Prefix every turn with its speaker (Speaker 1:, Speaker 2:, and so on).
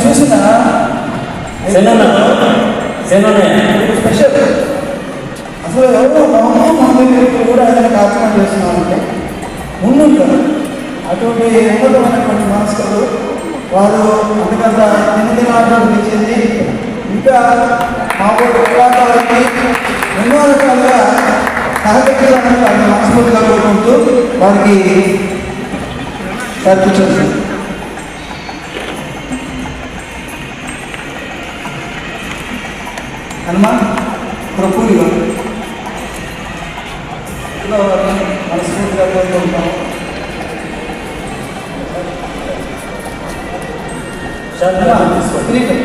Speaker 1: చూసిన స్పెషల్ అసలు ఎవరో మహమ్మద్ వ్యక్తులు కూడా ఆయన కార్యక్రమం చేస్తున్నామంటే ముందుంటారు అటువంటి ఉన్నతమైనటువంటి మనస్కులు వారు అందుకంత దినదినాభివృద్ధి చెంది ఇంకా మా ఊరి ఎన్నో రకాలుగా సహకరించాలని వారిని మనస్ఫూర్తిగా కోరుకుంటూ వారికి కల్పించారు హనుమాన్ వారిని మనస్ఫూర్తిగా కోరుకుంటాం స్త్రీలు